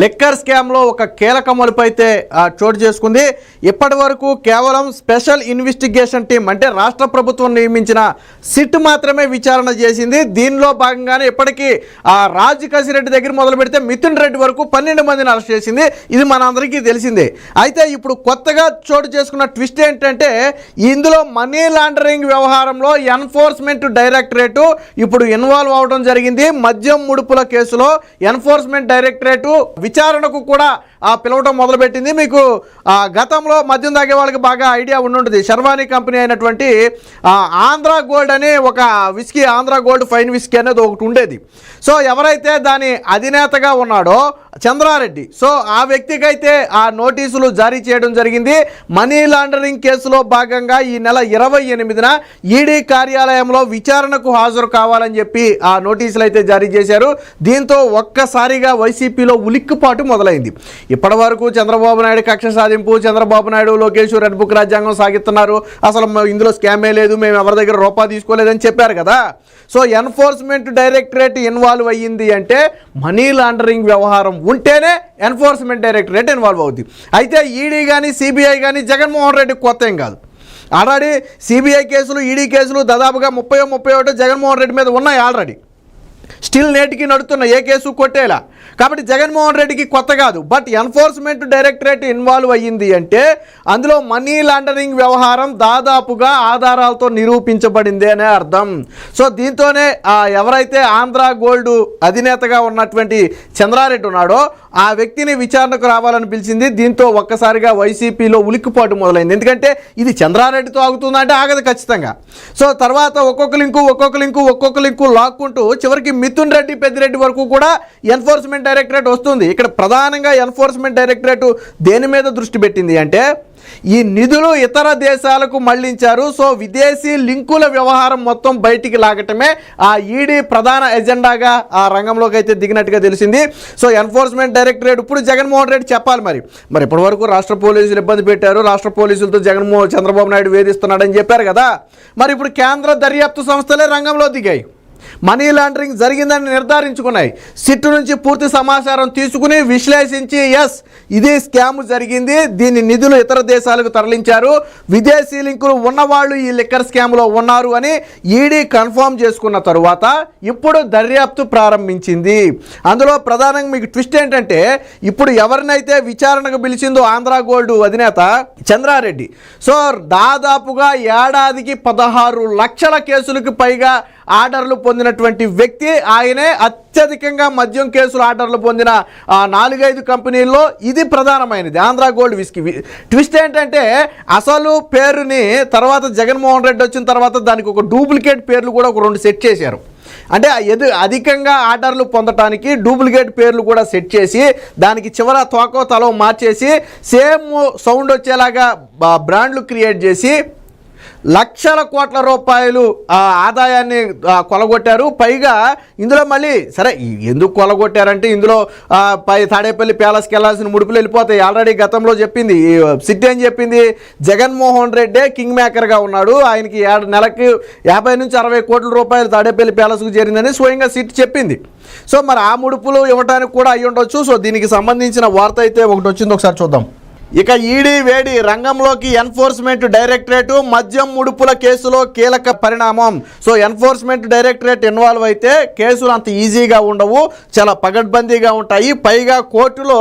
Liquor స్కామ్లో ఒక కీలక మలుపు అయితే చోటు చేసుకుంది. ఇప్పటి వరకు కేవలం స్పెషల్ ఇన్వెస్టిగేషన్ టీం అంటే రాష్ట్ర ప్రభుత్వం నియమించిన సిట్ మాత్రమే విచారణ చేసింది. దీనిలో భాగంగానే ఇప్పటికీ ఆ కసిరెడ్డి దగ్గర మొదలు పెడితే మిథున్ రెడ్డి వరకు పన్నెండు మందిని అరెస్ట్ చేసింది. ఇది మనందరికీ తెలిసిందే. అయితే ఇప్పుడు కొత్తగా చోటు చేసుకున్న ట్విస్ట్ ఏంటంటే ఇందులో మనీ లాండరింగ్ వ్యవహారంలో ఎన్ఫోర్స్మెంట్ డైరెక్టరేటు ఇప్పుడు ఇన్వాల్వ్ అవడం జరిగింది. మద్యం ముడుపుల కేసులో ఎన్ఫోర్స్మెంట్ డైరెక్టరేటు విచారణకు కూడా పిలవడం మొదలుపెట్టింది. మీకు గతంలో మద్యం తాగే వాళ్ళకి బాగా ఐడియా ఉండుంటుంది శర్వాణి కంపెనీ అయినటువంటి ఆంధ్ర గోల్డ్ అని ఒక whisky Andhra gold fine whisky అనేది ఒకటి ఉండేది. సో ఎవరైతే దాని అధినేతగా ఉన్నాడో చంద్రారెడ్డి. సో ఆ వ్యక్తికి అయితే ఆ నోటీసులు జారీ చేయడం జరిగింది. మనీ లాండరింగ్ కేసులో భాగంగా ఈ నెల ఇరవై ఎనిమిదిన ఈడీ కార్యాలయంలో విచారణకు హాజరు కావాలని చెప్పి ఆ నోటీసులు అయితే జారీ చేశారు. దీంతో ఒక్కసారిగా వైసీపీలో ఉలిక్కుపాటు మొదలైంది. ఇప్పటి వరకు చంద్రబాబు నాయుడు కక్ష సాధింపు చంద్రబాబు నాయుడు లోకేష్ రెడ్ బుక్ రాజ్యాంగం సాగిస్తున్నారు. అసలు ఇందులో స్కామే లేదు మేము ఎవరి దగ్గర రూపా తీసుకోలేదని చెప్పారు కదా. సో ఎన్ఫోర్స్మెంట్ డైరెక్టరేట్ ఇన్వాల్వ్ అయ్యింది అంటే మనీ లాండరింగ్ వ్యవహారం ఉంటేనే ఎన్ఫోర్స్మెంట్ డైరెక్టరేట్ ఇన్వాల్వ్ అవుద్ది. అయితే ఈడీ కానీ సిబిఐ కానీ జగన్మోహన్ రెడ్డి కొత్త ఏం కాదు. ఆల్రెడీ సిబిఐ కేసులు ఈడీ కేసులు దాదాపుగా ముప్పై ముప్పై ఒకటి జగన్మోహన్ రెడ్డి మీద ఉన్నాయి ఆల్రెడీ. స్టిల్ నేటికి నడుతున్న ఏ కేసు కొట్టేలా? కాబట్టి జగన్మోహన్ రెడ్డికి కొత్త కాదు. బట్ ఎన్ఫోర్స్మెంట్ డైరెక్టరేట్ ఇన్వాల్వ్ అయ్యింది అంటే అందులో మనీ లాండరింగ్ వ్యవహారం దాదాపుగా ఆధారాలతో నిరూపించబడింది అనే అర్థం. సో దీంతోనే ఎవరైతే ఆంధ్ర గోల్డ్ అధినేతగా ఉన్నటువంటి చంద్రారెడ్డి ఉన్నాడో ఆ వ్యక్తిని విచారణకు రావాలని పిలిచింది. దీంతో ఒక్కసారిగా వైసీపీలో ఉలిక్కిపాటు మొదలైంది. ఎందుకంటే ఇది చంద్రారెడ్డితో ఆగుతుందంటే ఆగదు ఖచ్చితంగా. సో తర్వాత ఒక్కొక్క లింకు ఒక్కొక్క లింకు ఒక్కొక్క లింకు లాక్కుంటూ చివరికి మిథున్ రెడ్డి పెద్దిరెడ్డి వరకు కూడా ఎన్ఫోర్స్మెంట్ డైరెక్టరేట్ వస్తుంది. ఇక్కడ ప్రధానంగా ఎన్ఫోర్స్మెంట్ డైరెక్టరేట్ దేని మీద దృష్టి పెట్టింది అంటే ఈ నిధులు ఇతర దేశాలకు మళ్ళించారు. సో విదేశీ లింకుల వ్యవహారం మొత్తం బయటికి లాగటమే ఆ ఈడీ ప్రధాన ఎజెండాగా ఆ రంగంలోకి అయితే దిగినట్టుగా తెలిసింది. సో ఎన్ఫోర్స్మెంట్ డైరెక్టరేట్ ఇప్పుడు జగన్మోహన్ రెడ్డి చెప్పాలి మరి. మరి ఇప్పటి వరకు రాష్ట్ర పోలీసులు ఇబ్బంది పెట్టారు. రాష్ట్ర పోలీసులతో జగన్మోహన్ చంద్రబాబు నాయుడు వేధిస్తున్నాడని చెప్పారు కదా. మరి ఇప్పుడు కేంద్ర దర్యాప్తు సంస్థలే రంగంలో దిగాయి. మనీ లాండరింగ్ జరిగిందని నిర్ధారించుకున్నాయి. సిట్ నుంచి పూర్తి సమాచారం తీసుకుని విశ్లేషించి ఎస్ ఇది స్కామ్ జరిగింది దీని నిధులు ఇతర దేశాలకు తరలించారు. విదేశీ లింకులు ఉన్నవాళ్ళు ఈ లిక్కర్ స్కామ్లో ఉన్నారు అని ఈడీ కన్ఫర్మ్ చేసుకున్న తరువాత ఇప్పుడు దర్యాప్తు ప్రారంభించింది. అందులో ప్రధానంగా మీకు ట్విస్ట్ ఏంటంటే ఇప్పుడు ఎవరినైతే విచారణకు పిలిచిందో ఆంధ్ర గోల్డ్ అధినేత చంద్రారెడ్డి సో దాదాపుగా ఏడాదికి పదహారు లక్షల కేసులకు పైగా ఆర్డర్లు పొందినటువంటి వ్యక్తి ఆయనే అత్యధికంగా మద్యం కేసులు ఆర్డర్లు పొందిన నాలుగైదు కంపెనీల్లో ఇది ప్రధానమైనది. Andhra gold whisky. ట్విస్ట్ ఏంటంటే అసలు పేరుని తర్వాత జగన్మోహన్ రెడ్డి వచ్చిన తర్వాత దానికి ఒక డూప్లికేట్ పేర్లు కూడా ఒక రెండు సెట్ చేశారు. అంటే ఎదు అధికంగా ఆర్డర్లు పొందటానికి డూప్లికేట్ పేర్లు కూడా సెట్ చేసి దానికి చివర తోకో తలో మార్చేసి సేమ్ సౌండ్ వచ్చేలాగా బ్రాండ్లు క్రియేట్ చేసి లక్షల కోట్ల రూపాయలు ఆదాయాన్ని కొలగొట్టారు. పైగా ఇందులో మళ్ళీ సరే ఎందుకు కొలగొట్టారంటే ఇందులో పై తాడేపల్లి ప్యాలెస్కి వెళ్ళాల్సిన ముడుపులు వెళ్ళిపోతాయి. ఆల్రెడీ గతంలో చెప్పింది. ఈ సిట్ ఏం చెప్పింది. జగన్మోహన్ రెడ్డే కింగ్ మేకర్గా ఉన్నాడు. ఆయనకి ఏడు నెలకి యాభై నుంచి అరవై కోట్ల రూపాయలు తాడేపల్లి ప్యాలెస్కు చేరిందని స్వయంగా సిట్ చెప్పింది. సో మరి ఆ ముడుపులు ఇవ్వడానికి కూడా అయ్యి ఉండొచ్చు సో దీనికి సంబంధించిన వార్త అయితే ఒకటి వచ్చింది. ఒకసారి చూద్దాం. ఇక ఈడీ వేడి రంగంలోకి ఎన్ఫోర్స్మెంట్ డైరెక్టరేట్ మద్యం ముడుపుల కేసులో కీలక పరిణామం. సో ఎన్ఫోర్స్మెంట్ డైరెక్టరేట్ ఇన్వాల్వ్ అయితే కేసులు అంత ఈజీగా ఉండవు చాలా పగడ్బందీగా ఉంటాయి. పైగా కోర్టులో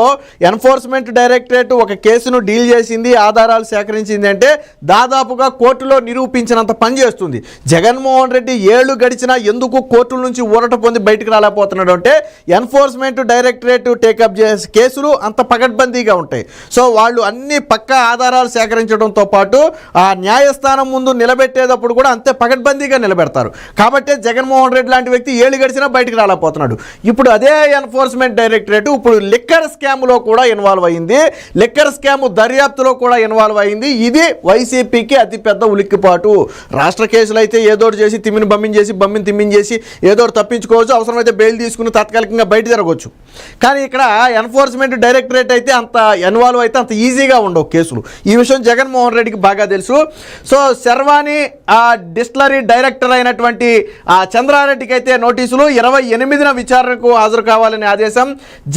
ఎన్ఫోర్స్మెంట్ డైరెక్టరేట్ ఒక కేసును డీల్ చేసింది ఆధారాలు సేకరించింది అంటే దాదాపుగా కోర్టులో నిరూపించినంత పని చేస్తుంది. జగన్మోహన్ రెడ్డి ఏళ్ళు గడిచినా ఎందుకు కోర్టుల నుంచి ఊరట పొంది బయటకు రాలేకపోతున్నాడు అంటే ఎన్ఫోర్స్మెంట్ డైరెక్టరేట్ టేకప్ చేసే కేసులు అంత పగడ్బందీగా ఉంటాయి. సో వాళ్ళు అన్ని పక్క ఆధారాలు సేకరించడంతో పాటు ఆ న్యాయస్థానం ముందు నిలబెట్టేటప్పుడు కూడా అంతే పకడ్బందీగా నిలబెడతారు. కాబట్టి జగన్మోహన్ రెడ్డి లాంటి వ్యక్తి ఏళ్ళు గడిచినా బయటకు రాలేకపోతున్నాడు. ఇప్పుడు అదే ఎన్ఫోర్స్మెంట్ డైరెక్టరేట్ ఇప్పుడు లిక్కర్ స్కామ్లో కూడా ఇన్వాల్వ్ అయింది. లిక్కర్ స్కామ్ దర్యాప్తులో కూడా ఇన్వాల్వ్ అయింది. ఇది వైసీపీకి అతిపెద్ద ఉలిక్కిపాటు. రాష్ట్ర కేసులు అయితే ఏదోటి చేసి తిమ్మిని బమ్మిని చేసి బమ్మిని తిమ్మిని చేసి ఏదో తప్పించుకోవచ్చు. అవసరమైతే బెయిల్ తీసుకుని తాత్కాలికంగా బయట జరగవచ్చు కానీ ఇక్కడ ఎన్ఫోర్స్మెంట్ డైరెక్టరేట్ అయితే అంత ఇన్వాల్వ్ అయితే అంత ఈజీగా ఉండవు కేసులు. ఈ విషయం జగన్మోహన్ రెడ్డికి బాగా తెలుసు. సో శర్వాణి ఆ డిస్టిలరీ డైరెక్టర్ అయినటువంటి ఆ చంద్రారెడ్డికి అయితే నోటీసులు ఇరవై ఎనిమిదిన విచారణకు హాజరు కావాలని ఆదేశం.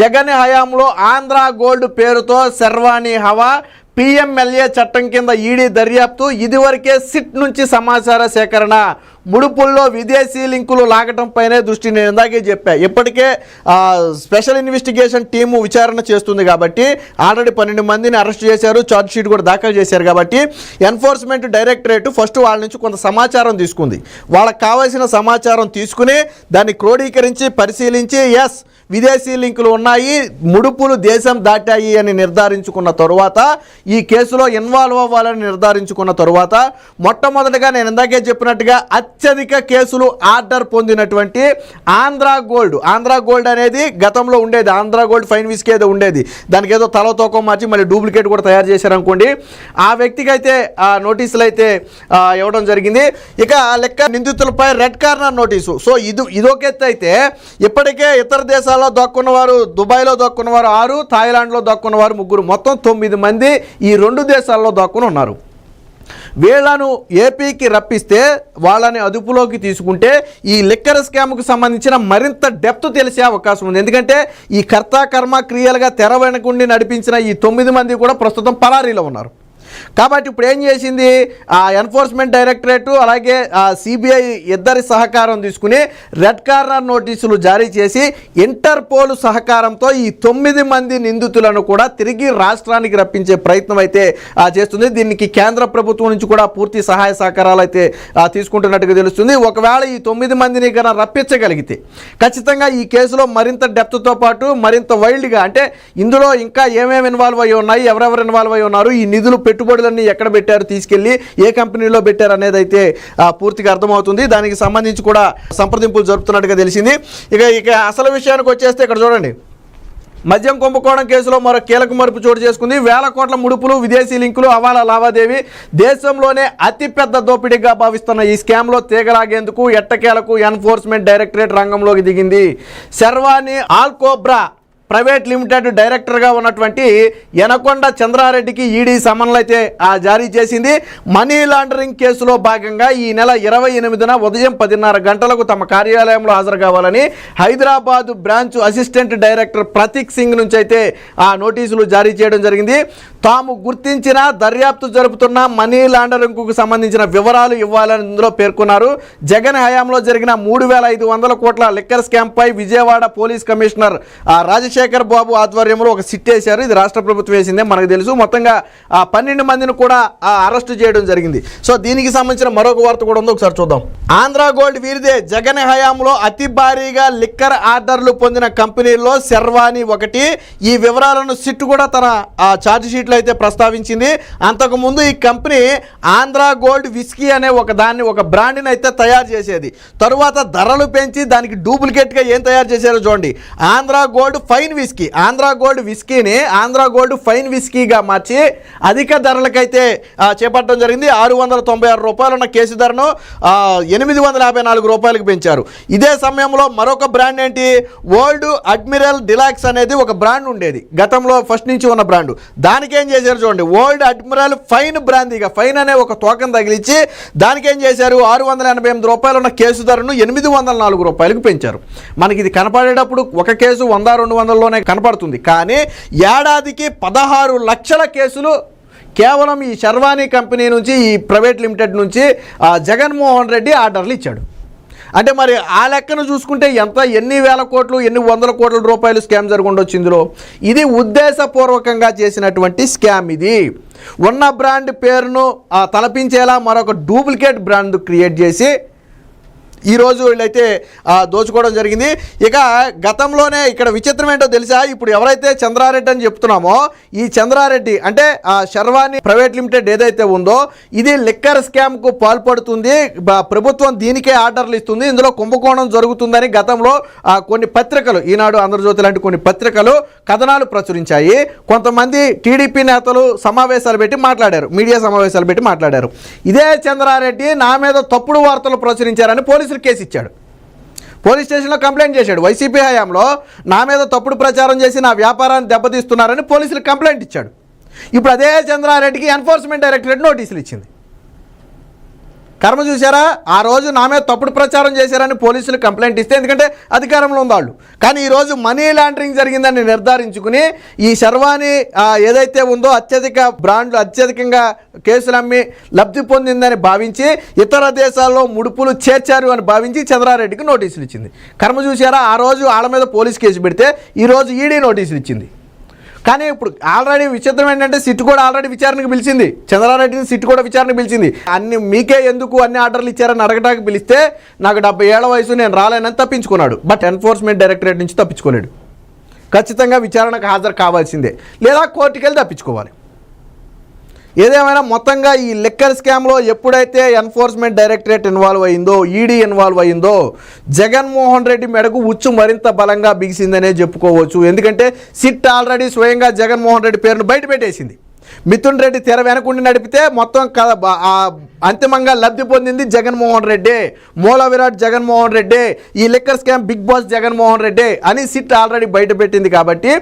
జగన్ హయాంలో ఆంధ్ర గోల్డ్ పేరుతో శర్వాణి హవా పిఎంఎల్ఏ చట్టం కింద ఈడీ దర్యాప్తు. ఇదివరకే సిట్ నుంచి సమాచార సేకరణ ముడుపుల్లో విదేశీ లింకులు లాగటంపైనే దృష్టి నేను ఇందాకే చెప్పా. ఇప్పటికే స్పెషల్ ఇన్వెస్టిగేషన్ టీము విచారణ చేస్తుంది కాబట్టి ఆల్రెడీ పన్నెండు మందిని అరెస్ట్ చేశారు ఛార్జ్ షీట్ కూడా దాఖలు చేశారు కాబట్టి ఎన్ఫోర్స్మెంట్ డైరెక్టరేట్ ఫస్ట్ వాళ్ళ నుంచి కొంత సమాచారం తీసుకుంది. వాళ్ళకి కావాల్సిన సమాచారం తీసుకుని దాన్ని క్రోడీకరించి పరిశీలించి ఎస్ విదేశీ లింకులు ఉన్నాయి ముడుపులు దేశం దాటాయి అని నిర్ధారించుకున్న తరువాత ఈ కేసులో ఇన్వాల్వ్ అవ్వాలని నిర్ధారించుకున్న తరువాత మొట్టమొదటిగా నేను ఇందాకే చెప్పినట్టుగా అత్యధిక కేసులు ఆర్డర్ పొందినటువంటి ఆంధ్ర గోల్డ్. ఆంధ్ర గోల్డ్ అనేది గతంలో ఉండేది. ఆంధ్ర గోల్డ్ ఫైన్ విస్కీ ఏదో ఉండేది. దానికి ఏదో తల తోకం మార్చి మళ్ళీ డూప్లికేట్ కూడా తయారు చేశారనుకోండి. ఆ వ్యక్తికి అయితే ఆ నోటీసులు అయితే ఇవ్వడం జరిగింది. ఇక లెక్క నిందితులపై రెడ్ కార్నర్ నోటీసు. సో ఇది ఇదొకెత్తి అయితే ఇప్పటికే ఇతర దేశాల్లో దొక్కున్నవారు దుబాయ్లో దొక్కున్నవారు ఆరు థాయిలాండ్లో దొక్కున్నవారు ముగ్గురు. మొత్తం తొమ్మిది మంది ఈ రెండు దేశాల్లో దొక్కుని ఉన్నారు. వీళ్ళను ఏపీకి రప్పిస్తే వాళ్ళని అదుపులోకి తీసుకుంటే ఈ లిక్కర్ స్కామ్కు సంబంధించిన మరింత డెప్త్ తెలిసే అవకాశం ఉంది. ఎందుకంటే ఈ కర్త కర్మ క్రియలుగా తెర వెనకుండి నడిపించిన ఈ తొమ్మిది మంది కూడా ప్రస్తుతం పరారీలో ఉన్నారు. కాబట్టి ఇప్పుడు ఏం చేసింది? ఆ ఎన్ఫోర్స్మెంట్ డైరెక్టరేటు అలాగే సిబిఐ ఇద్దరి సహకారం తీసుకుని రెడ్ కార్నర్ నోటీసులు జారీ చేసి ఇంటర్పోల్ సహకారంతో ఈ తొమ్మిది మంది నిందితులను కూడా తిరిగి రాష్ట్రానికి రప్పించే ప్రయత్నం అయితే చేస్తుంది. దీనికి కేంద్ర ప్రభుత్వం నుంచి కూడా పూర్తి సహాయ సహకారాలు అయితే తీసుకుంటున్నట్టుగా తెలుస్తుంది. ఒకవేళ ఈ తొమ్మిది మందిని కన్నా రప్పించగలిగితే ఖచ్చితంగా ఈ కేసులో మరింత డెప్త్తో పాటు మరింత వైల్డ్గా అంటే ఇందులో ఇంకా ఏమేమి ఇన్వాల్వ్ అయ్యి ఉన్నాయి ఎవరెవరు ఇన్వాల్వ్ అయ్యి ఉన్నారు ఈ నిధులు పెట్టు పెట్టుబడులన్నీ ఎక్కడ పెట్టారు తీసుకెళ్ళి ఏ కంపెనీలో పెట్టారు అనేది అయితే పూర్తిగా అర్థమవుతుంది. దానికి సంబంధించి కూడా సంప్రదింపులు జరుపుతున్నట్టుగా తెలిసింది. ఇక ఇక అసలు విషయానికి వచ్చేస్తే ఇక్కడ చూడండి. మద్యం కుంభకోణం కేసులో మరో కీలక మరుపు చోటు చేసుకుంది. వేల కోట్ల ముడుపులు విదేశీ లింకులు అవాల లావాదేవీ దేశంలోనే అతిపెద్ద దోపిడీగా భావిస్తున్న ఈ స్కామ్లో తీగలాగేందుకు ఎట్టకేలకు ఎన్ఫోర్స్మెంట్ డైరెక్టరేట్ రంగంలోకి దిగింది. శర్వాణి ఆల్కోబ్రా ప్రైవేట్ లిమిటెడ్ డైరెక్టర్గా ఉన్నటువంటి యనకొండ చంద్రారెడ్డికి ఈడీ సమన్లు అయితే ఆ, జారీ చేసింది. మనీ లాండరింగ్ కేసులో భాగంగా ఈ నెల ఇరవై ఎనిమిదిన ఉదయం పదిన్నర గంటలకు తమ కార్యాలయంలో హాజరు కావాలని Hyderabad branch assistant director Prateek Singh నుంచి అయితే ఆ నోటీసులు జారీ చేయడం జరిగింది. తాము గుర్తించిన దర్యాప్తు జరుపుతున్న మనీ లాండరింగ్కు సంబంధించిన వివరాలు ఇవ్వాలని ఇందులో పేర్కొన్నారు. జగన్ హయాంలో జరిగిన మూడు వేల ఐదు వందల కోట్ల లిక్కర్ స్కామ్పై విజయవాడ పోలీస్ కమిషనర్ రాజశేఖర్ చంద్రశేఖర్ బాబు ఆధ్వర్యంలో ఒక సిట్ వేశారు. ఇది రాష్ట్ర ప్రభుత్వం వేసిందే మనకు తెలుసు. మొత్తంగా ఆ పన్నెండు మందిని కూడా అరెస్ట్ చేయడం జరిగింది. సో దీనికి సంబంధించిన మరొక వార్త కూడా ఉంది. ఒకసారి చూద్దాం. ఆంధ్ర గోల్డ్ వీరిదే. జగన్ హయాంలో అతి భారీగా లిక్కర్ ఆర్డర్లు పొందిన కంపెనీల్లో శర్వాణి ఒకటి. ఈ వివరాలను సిట్ కూడా తన ఆ ఛార్జ్ షీట్లో అయితే ప్రస్తావించింది. అంతకుముందు ఈ కంపెనీ ఆంధ్ర గోల్డ్ విస్కీ అనే ఒక దాన్ని ఒక బ్రాండ్ని అయితే తయారు చేసేది. తరువాత ధరలు పెంచి దానికి డూప్లికేట్గా ఏం తయారు చేశారో చూడండి. Andhra gold five fine whisky. Andhra gold విస్కీని Andhra gold fine విస్కీగా మార్చి అధిక ధరలకైతే చేపట్టడం జరిగింది. ఆరు వందల తొంభై ఆరు రూపాయలు ఉన్న కేసు ధరను ఎనిమిది వందల యాభై నాలుగు రూపాయలకు పెంచారు. ఇదే సమయంలో మరొక బ్రాండ్ ఏంటి? ఓల్డ్ అడ్మిరల్ డిలాక్స్ అనేది ఒక బ్రాండ్ ఉండేది. గతంలో ఫస్ట్ నుంచి ఉన్న బ్రాండ్. దానికేం చేశారు చూడండి. ఓల్డ్ అడ్మిరల్ ఫైన్ బ్రాందీగా ఫైన్ అనే ఒక తోకం తగిలించి దానికేం చేశారు? ఆరు వందల ఎనభై ఎనిమిది రూపాయలు ఉన్న కేసు ధరను ఎనిమిది వందల నాలుగు రూపాయలకు పెంచారు. మనకి ఇది కనపడేటప్పుడు ఒక కేసు వంద రెండు వందల్లోనే కనపడుతుంది. కానీ ఏడాదికి పదహారు లక్షల కేసులు కేవలం ఈ శర్వాణి కంపెనీ నుంచి ఈ ప్రైవేట్ లిమిటెడ్ నుంచి జగన్మోహన్ రెడ్డి ఆర్డర్లు ఇచ్చాడు. అంటే మరి ఆ లెక్కను చూసుకుంటే ఎంత? ఎన్ని వేల కోట్లు ఎన్ని వందల కోట్ల రూపాయలు స్కామ్ జరుగుండొచ్చు ఇందులో? ఇది ఉద్దేశపూర్వకంగా చేసినటువంటి స్కామ్ ఇది. ఉన్న బ్రాండ్ పేరును తలపించేలా మరొక డూప్లికేట్ బ్రాండ్ క్రియేట్ చేసి ఈరోజు వీళ్ళైతే దోచుకోవడం జరిగింది. ఇక గతంలోనే ఇక్కడ విచిత్రం ఏంటో తెలుసా? ఇప్పుడు ఎవరైతే చంద్రారెడ్డి అని చెప్తున్నామో ఈ చంద్రారెడ్డి అంటే ఆ శర్వాణి ప్రైవేట్ లిమిటెడ్ ఏదైతే ఉందో ఇది లిక్కర్ స్కామ్కు పాల్పడుతుంది. ప్రభుత్వం దీనికే ఆర్డర్లు ఇస్తుంది. ఇందులో కుంభకోణం జరుగుతుందని గతంలో కొన్ని పత్రికలు ఈనాడు ఆంధ్రజ్యోతి లాంటి కొన్ని పత్రికలు కథనాలు ప్రచురించాయి. కొంతమంది టీడీపీ నేతలు సమావేశాలు పెట్టి మాట్లాడారు. మీడియా సమావేశాలు పెట్టి మాట్లాడారు. ఇదే చంద్రారెడ్డి నా మీద తప్పుడు వార్తలు ప్రచురించారని పోలీసులు కేసు ఇచ్చాడు. పోలీస్ స్టేషన్లో కంప్లైంట్ చేశాడు. వైసీపీ హయాంలో నా మీద తప్పుడు ప్రచారం చేసి నా వ్యాపారాన్ని దెబ్బతీస్తున్నారని పోలీసులు కంప్లైంట్ ఇచ్చాడు. ఇప్పుడు అదే చంద్రారెడ్డికి ఎన్ఫోర్స్మెంట్ డైరెక్టరేట్ నోటీసులు ఇచ్చింది. కర్మ చూసారా ఆ రోజు నా మీద తప్పుడు ప్రచారం చేశారని పోలీసులు కంప్లైంట్ ఇస్తే ఎందుకంటే అధికారంలో ఉంది వాళ్ళు. కానీ ఈరోజు మనీ లాండరింగ్ జరిగిందని నిర్ధారించుకుని ఈ శర్వాణి ఏదైతే ఉందో అత్యధిక బ్రాండ్లు అత్యధికంగా కేసులు అమ్మి లబ్ధి పొందిందని భావించి ఇతర దేశాల్లో ముడుపులు చేర్చారు అని భావించి చంద్రారెడ్డికి నోటీసులు ఇచ్చింది. కర్మ చూసారా ఆ రోజు వాళ్ళ మీద పోలీస్ కేసు పెడితే ఈరోజు ఈడీ నోటీసులు ఇచ్చింది. కానీ ఇప్పుడు ఆల్రెడీ విచిత్రం ఏంటంటే సిట్ కూడా ఆల్రెడీ విచారణకు పిలిచింది. చంద్రారెడ్డిని సిట్ కూడా విచారణకు పిలిచింది. అన్ని మీకే ఎందుకు అన్ని ఆర్డర్లు ఇచ్చారని అడగటానికి పిలిస్తే నాకు డెబ్బై ఏళ్ళ వయసు నేను రాలేనని తప్పించుకున్నాడు. బట్ ఎన్ఫోర్స్మెంట్ డైరెక్టరేట్ నుంచి తప్పించుకోలేడు. ఖచ్చితంగా విచారణకు హాజరు కావాల్సిందే. లేదా కోర్టుకి వెళ్ళి తప్పించుకోవాలి. ఏదేమైనా మొత్తంగా ఈ లిక్కర్ స్కామ్లో ఎప్పుడైతే ఎన్ఫోర్స్మెంట్ డైరెక్టరేట్ ఇన్వాల్వ్ అయిందో ఈడీ ఇన్వాల్వ్ అయిందో జగన్మోహన్ రెడ్డి మెడకు ఉచ్చు మరింత బలంగా బిగిసిందనే చెప్పుకోవచ్చు. ఎందుకంటే సిట్ ఆల్రెడీ స్వయంగా జగన్మోహన్ రెడ్డి పేరును బయటపెట్టేసింది మిథున్ రెడ్డి తెర వెనకుండి నడిపితే మొత్తం కథ అంతిమంగా లబ్ధి పొందింది జగన్మోహన్ రెడ్డి. మూల విరాట్ జగన్మోహన్ రెడ్డి. ఈ liquor scam big boss Jaganmohan Reddy అని సిట్ ఆల్రెడీ బయటపెట్టింది కాబట్టి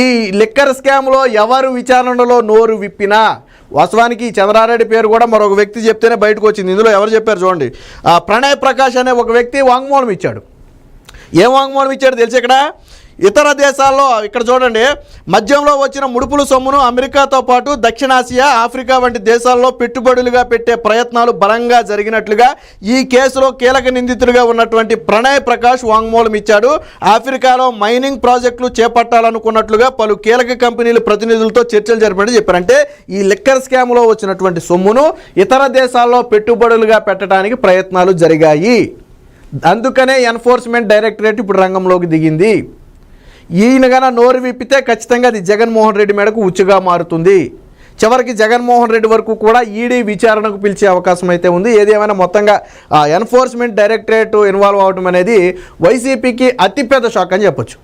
ఈ లిక్కర్ స్కామ్లో ఎవరు విచారణలో నోరు విప్పినా వాస్తవానికి చంద్రారెడ్డి పేరు కూడా మరొక వ్యక్తి చెప్తేనే బయటకు వచ్చింది. ఇందులో ఎవరు చెప్పారు చూడండి. ఆ, ప్రణయ్ ప్రకాష్ అనే ఒక వ్యక్తి వాంగ్మూలం ఇచ్చాడు. ఏం వాంగ్మూలం ఇచ్చాడు తెలిసి ఇక్కడ? ఇతర దేశాల్లో ఇక్కడ చూడండి మద్యంలో వచ్చిన ముడుపుల సొమ్మును అమెరికాతో పాటు దక్షిణాసియా ఆఫ్రికా వంటి దేశాల్లో పెట్టుబడులుగా పెట్టే ప్రయత్నాలు బలంగా జరిగినట్లుగా ఈ కేసులో కీలక నిందితులుగా ఉన్నటువంటి ప్రణయ్ ప్రకాష్ వాంగ్మూలం ఇచ్చాడు. ఆఫ్రికాలో మైనింగ్ ప్రాజెక్టులు చేపట్టాలనుకున్నట్లుగా పలు కీలక కంపెనీలు ప్రతినిధులతో చర్చలు జరిపినట్టు చెప్పారంటే ఈ లిక్కర్ స్కామ్లో వచ్చినటువంటి సొమ్మును ఇతర దేశాల్లో పెట్టుబడులుగా పెట్టడానికి ప్రయత్నాలు జరిగాయి. అందుకనే ఎన్ఫోర్స్మెంట్ డైరెక్టరేట్ ఇప్పుడు రంగంలోకి దిగింది. ఈయన గన నోరు విప్పితే ఖచ్చితంగా అది జగన్మోహన్ రెడ్డి మేడకు ఉచ్చుగా మారుతుంది. చివరికి జగన్మోహన్ రెడ్డి వరకు కూడా ఈడీ విచారణకు పిలిచే అవకాశం అయితే ఉంది. ఏదేమైనా మొత్తంగా ఎన్ఫోర్స్మెంట్ డైరెక్టరేట్ ఇన్వాల్వ్ అవడం అనేది వైసీపీకి అతిపెద్ద షాక్ అని చెప్పొచ్చు.